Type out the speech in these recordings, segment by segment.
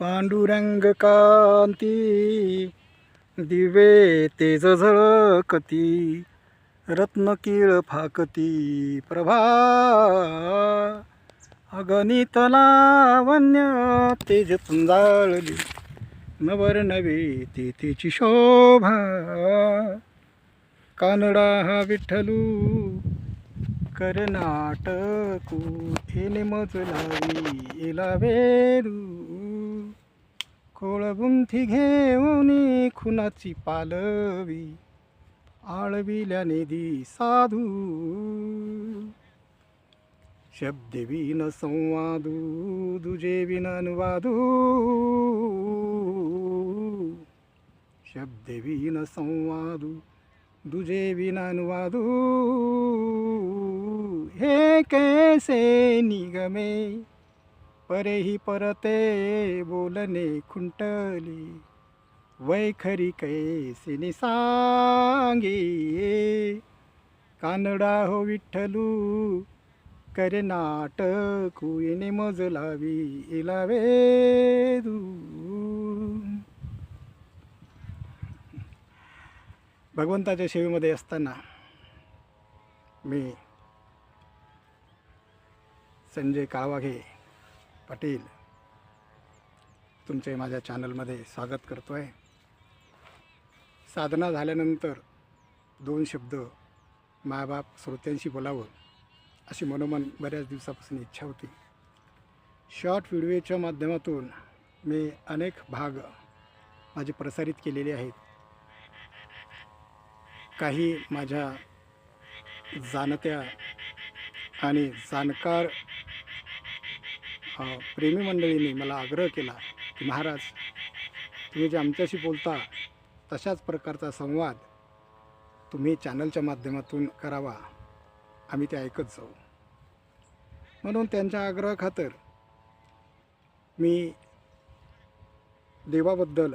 पांडुरंग कांती दिवे तेज झळकती रत्नकीळ फाकती प्रभा अगणित लावण्य तेज तुंजाळली नवर नवे ते तिची शोभा कानडा हा विठ्ठलू कर्नाटकू येणे मजलावी एला वेरू कोळगुंथी घेऊन खुनाची पालवी आळविल्या निधी साधू. शब्दे विन संवादू दुजे विन अनुवादू. शब्दविन संवादू दुजे विन अनुवादू. हे कैसे निगमे परेही परते बोलणे खुंटली. वैखरी कैसे सांगे कानडा हो विठ्ठलू करे नाटक येणे मजलावी इलावे दू भगवंताच्या सेवेमध्ये असताना मी संजय काळवाघे पाटील तुमचे माझ्या चॅनलमध्ये स्वागत करतो आहे साधना झाल्यानंतर दोन शब्द मायबाप श्रोत्यांशी बोलावं अशी मनोमन बऱ्याच दिवसापासून इच्छा होती. शॉर्ट व्हिडिओच्या माध्यमातून मी अनेक भाग माझे प्रसारित केलेले आहेत. काही माझ्या जाणत्या आणि जाणकार प्रेमी मंडळींनी मला आग्रह केला की महाराज तुम्ही जे आमच्याशी बोलता तशाच प्रकारचा संवाद तुम्ही चॅनलच्या माध्यमातून करावा. आम्ही ते ऐकत जाऊ. म्हणून त्यांच्या आग्रहाखातर मी देवाबद्दल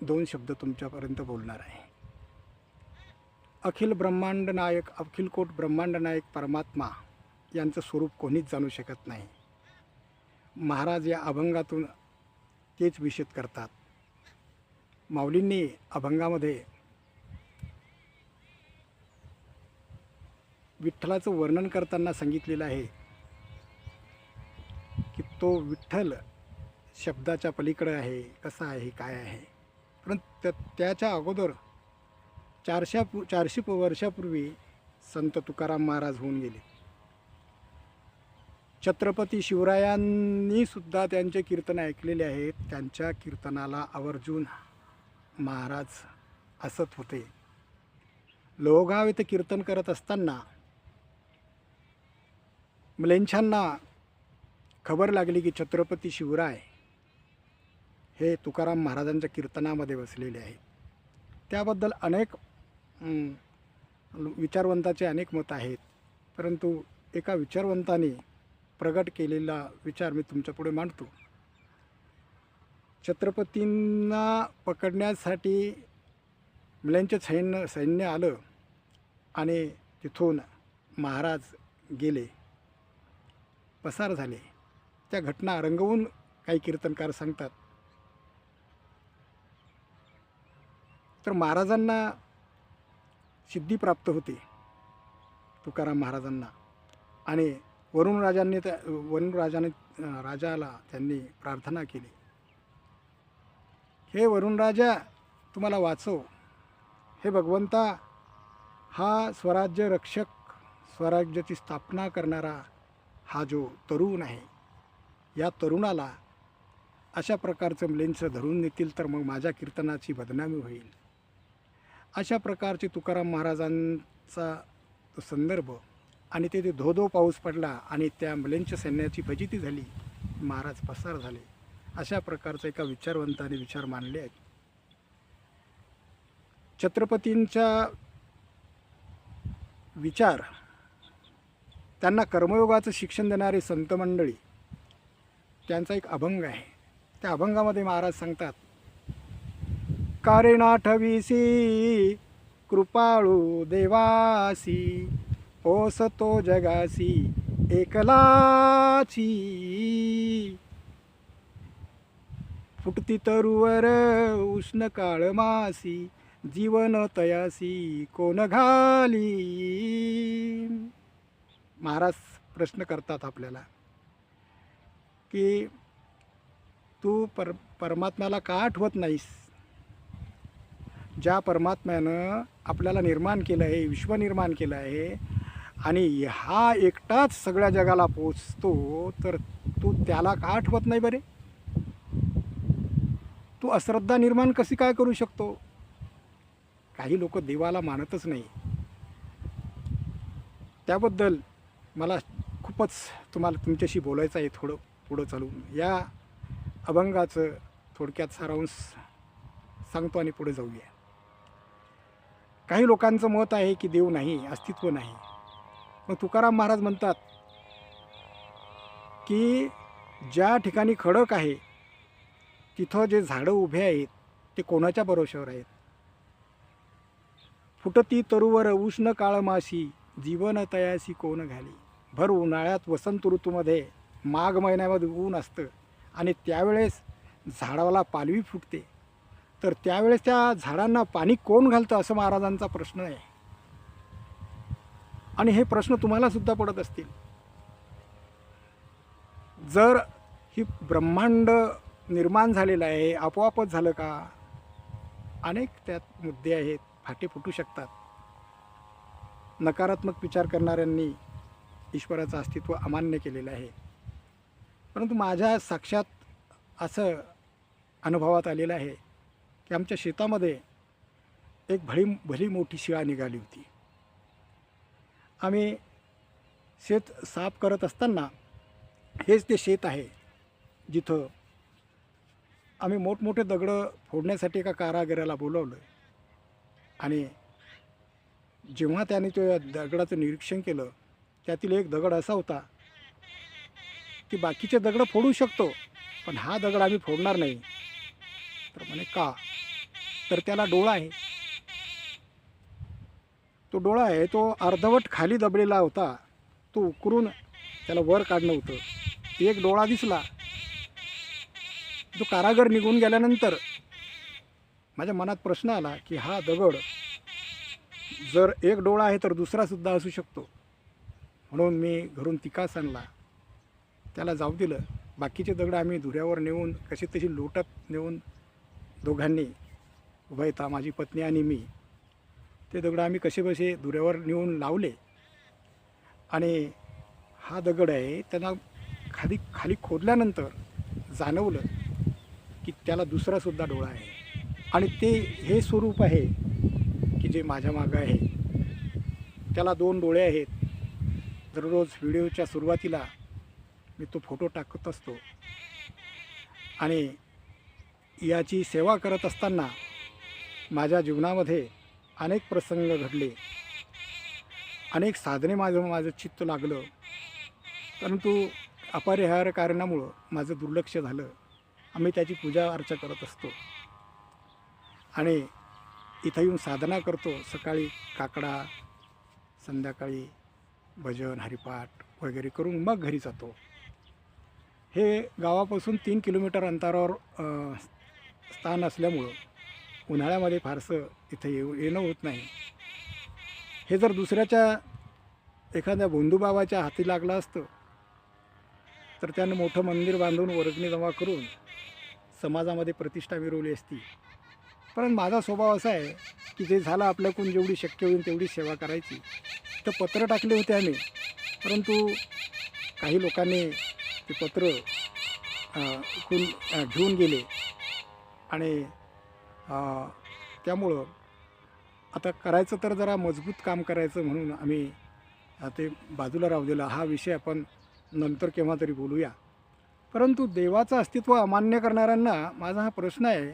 दोन शब्द तुमच्यापर्यंत बोलणार आहे. अखिल ब्रह्मांड नायक अखिलकोट ब्रह्मांड नायक परमात्मा यांचं स्वरूप कोणीच जाणू शकत नाही. महाराज या अभंगातून तेच विषित करतात. माऊलींनी अभंगामध्ये विठ्ठलाचं वर्णन करताना सांगितलेलं आहे की तो विठ्ठल शब्दाच्या पलीकडे आहे कसा आहे काय आहे. परंतु त्या- त्याच्या अगोदर चारशे पु चारशे वर्षापूर्वी संत तुकाराम महाराज होऊन गेले. छत्रपती शिवरायांनी सुद्धा त्यांचे कीर्तन ऐकलेले आहेत. त्यांच्या कीर्तनाला आवर्जून महाराज हसत होते. लोहगाव येथे कीर्तन करत असताना मुलेंछांना खबर लागली की छत्रपती शिवराय हे तुकाराम महाराजांच्या कीर्तनामध्ये बसलेले आहेत. त्याबद्दल अनेक विचारवंताचे अनेक मत आहेत. परंतु एका विचारवंताने प्रगट केलेला विचार मी तुमच्यापुढे मांडतो. छत्रपतींना पकडण्यासाठी मुलांचे सैन्य सैन्य आलं आणि तिथून महाराज गेले. पसार झाले. त्या घटना रंगवून काही कीर्तनकार सांगतात. तर महाराजांना सिद्धी प्राप्त होते. तुकाराम महाराजांना. आणि वरुण राजांनी त्या वरुण राजाने राजाला त्यांनी प्रार्थना केली. हे वरुण राजा तुम्हाला वाचव. हे भगवंता हा स्वराज्य रक्षक स्वराज्याची स्थापना करणारा हा जो तरुण आहे या तरुणाला अशा प्रकारचं मुलींचं धरून नेतील तर मग माझ्या कीर्तनाची बदनामी होईल. अशा प्रकारचे तुकाराम महाराजांचा तो संदर्भ आणि तिथे धो धो पाऊस पडला आणि त्या मुलींच्या सैन्याची फजिती झाली महाराज पसार झाले. अशा प्रकारचा एका विचारवंताने विचार मांडले आहेत. छत्रपतींच्या विचार त्यांना कर्मयोगाचं शिक्षण देणारे संत मंडळी त्यांचा एक अभंग आहे. त्या अभंगामध्ये महाराज सांगतात कारेनाठवीसी कृपाळू देवासी ओसतो जगासी एकलाची. फुटती तरुवर उष्ण काळ मासी जीवन तयासी कोण घाली. महाराज प्रश्न करतात आपल्याला की तू पर परमात्म्याला का आठवत नाहीस? ज्या परमात्म्यानं आपल्याला निर्माण केलं आहे विश्व निर्माण केलं आहे आणि हा एकटाच सगळ्या जगाला पोचतो तर तू त्याला का आठवत नाही बरे? तू अश्रद्धा निर्माण कशी काय करू शकतो? काही लोक देवाला मानतच नाही. त्याबद्दल मला खूपच तुम्हाला तुमच्याशी बोलायचं आहे थोडं पुढं चालून. या अभंगाचं थोडक्यात सारांश सांगतो आणि पुढे जाऊया. काही लोकांचं मत आहे की देव नाही अस्तित्व नाही. मग तुकाराम महाराज म्हणतात की ज्या ठिकाणी खडक आहे तिथं जे झाडं उभे आहेत ते कोणाच्या भरोश्यावर आहेत? फुटती तरुवर उष्ण काळमाशी जीवन तयासी कोण घाली? भर उन्हाळ्यात वसंत ऋतूमध्ये माघ महिन्यामध्ये ऊन असतं आणि त्यावेळेस झाडाला पालवी फुटते. तर त्यावेळेस त्या झाडांना पाणी कोण घालतं असं महाराजांचा प्रश्न आहे. आणि हे प्रश्न तुम्हाला सुद्धा पडत असतील. जर ही ब्रह्मांड निर्माण झालेलं आहे आपोआपच झालं का? अनेक त्यात मुद्दे आहेत फाटे फुटू शकतात. नकारात्मक विचार करणाऱ्यांनी ईश्वराचं अस्तित्व अमान्य केलेलं आहे. परंतु माझ्या साक्षात असं अनुभवात आलेलं आहे की आमच्या शेतामध्ये एक भली भली मोठी शिळा निघाली होती. आम्ही शेत साफ करत असताना हेच ते शेत आहे जिथं आम्ही मोठमोठे दगडं फोडण्यासाठी एका कारागिराला बोलवलं. आणि जेव्हा त्याने तो दगडाचं निरीक्षण केलं त्यातील एक दगड असा होता की बाकीचे दगडं फोडू शकतो पण हा दगड आम्ही फोडणार नाही. तर म्हणे का? तर त्याला डोळा आहे. तो डोळा आहे तो अर्धवट खाली दबलेला होता. तो उकरून त्याला वर काढणं होतं. एक डोळा दिसला. तो कारागर निघून गेल्यानंतर माझ्या मनात प्रश्न आला की हा दगड जर एक डोळा आहे तर दुसरासुद्धा असू शकतो. म्हणून मी घरून तिकास आणला. त्याला जाऊ दिलं. बाकीचे दगड आम्ही धुऱ्यावर नेऊन कशी तशी लोटत नेऊन दोघांनी उभयता माझी पत्नी आणि मी. ते दगड आम्ही कसे दुऱ्यावर नेऊन लावले. आणि हा दगड आहे त्यांना खाली खाली खोदल्यानंतर जाणवलं की त्याला दुसरासुद्धा डोळा आहे. आणि ते हे स्वरूप आहे की जे माझ्या मागं आहे. त्याला दोन डोळे आहेत. दररोज व्हिडिओच्या सुरुवातीला मी तो फोटो टाकत असतो. आणि याची सेवा करत असताना माझ्या जीवनामध्ये अनेक प्रसंग घडले. अनेक साधने माझं माझं चित्त लागलं. परंतु अपरिहार्य कारणामुळं माझं दुर्लक्ष झालं. आम्ही त्याची पूजा अर्चा करत असतो. आणि इथं येऊन साधना करतो. सकाळी काकडा संध्याकाळी भजन हरिपाठ वगैरे करून मग घरी जातो. हे गावापासून तीन किलोमीटर अंतरावर स्थान असल्यामुळं उन्हाळ्यामध्ये फारसं इथं येऊ येणं होत नाही. हे जर दुसऱ्याच्या एखाद्या बंधुबाबाच्या हाती लागलं असतं तर त्यानं मोठं मंदिर बांधून वर्गणी जमा करून समाजामध्ये प्रतिष्ठा मिरवली असती. पण माझा स्वभाव असा आहे की जे झालं आपल्याकडून जेवढी शक्य होईल तेवढी सेवा करायची. तर पत्र टाकले होते आम्ही. परंतु काही लोकांनी ते पत्र घेऊन गेले. आणि त्यामुळं आता करायचं तर जरा मजबूत काम करायचं म्हणून आम्ही ते बाजूला राहू दिला. हा विषय आपण नंतर केव्हा तरी बोलूया. परंतु देवाचं अस्तित्व अमान्य करणाऱ्यांना माझा हा प्रश्न आहे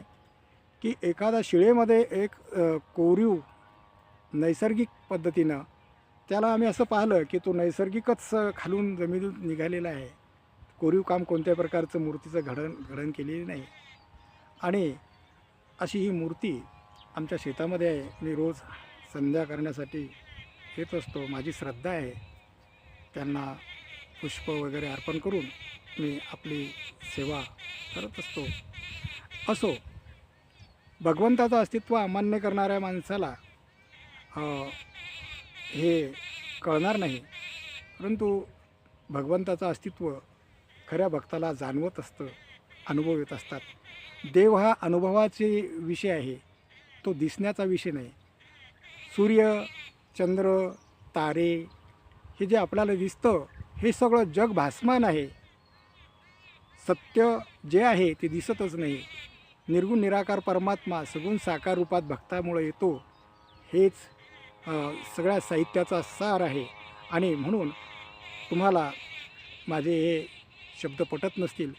की एखादा शिळेमध्ये एक कोरीव नैसर्गिक पद्धतीनं त्याला आम्ही असं पाहिलं की तो नैसर्गिकच खालून जमिनीत निघालेला आहे. कोरीव काम कोणत्या प्रकारचं मूर्तीचं घडण घडण केलेली नाही. आणि अशी ही मूर्ती आमच्या शेतामध्ये आहे. मी रोज संध्या करण्यासाठी येत असतो. माझी श्रद्धा आहे. त्यांना पुष्प वगैरे अर्पण करून मी आपली सेवा करत असतो. असो भगवंताचं अस्तित्व अमान्य करणाऱ्या माणसाला हे कळणार नाही. परंतु भगवंताचं अस्तित्व खऱ्या भक्ताला जाणवत असतं अनुभव येत असतात. देव हा अनुभवाचे विषय आहे. तो दिसण्याचा विषय नाही. सूर्य चंद्र तारे हे जे आपल्याला दिसतं हे सगळं जग भासमान आहे. सत्य जे आहे ते दिसतच नाही. निर्गुण निराकार परमात्मा सगुण साकार रूपात भक्तामुळे येतो. हेच सगळ्या साहित्याचा सार आहे. आणि म्हणून तुम्हाला माझे हे शब्द पटत नसतील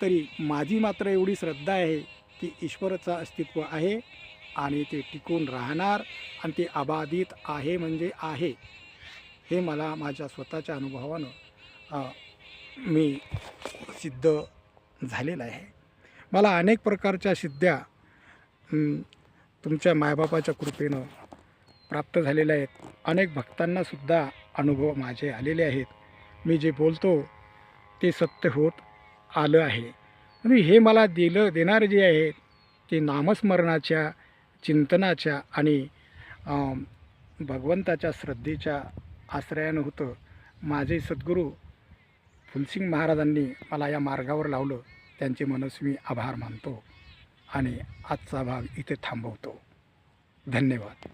तरी माझी मात्र एवढी श्रद्धा आहे की ईश्वराचं अस्तित्व आहे आणि ते टिकून राहणार आणि ते अबाधित आहे म्हणजे आहे. हे मला माझ्या स्वतःच्या अनुभवानं मी सिद्ध झालेलं आहे. मला अनेक प्रकारच्या सिद्ध्या तुमच्या मायबापाच्या कृपेनं प्राप्त झालेल्या आहेत. अनेक भक्तांनासुद्धा अनुभव माझे आलेले आहेत. मी जे बोलतो ते सत्य होत आलं आहे. आणि हे मला दिलं देणारे जे आहेत ते नामस्मरणाच्या चिंतनाच्या आणि भगवंताच्या श्रद्धेच्या आश्रयानं होतं. माझे सद्गुरू फुलसिंग महाराजांनी मला या मार्गावर लावलं. त्यांचे मनस्वी आभार मानतो आणि आजचा भाग इथे थांबवतो. धन्यवाद.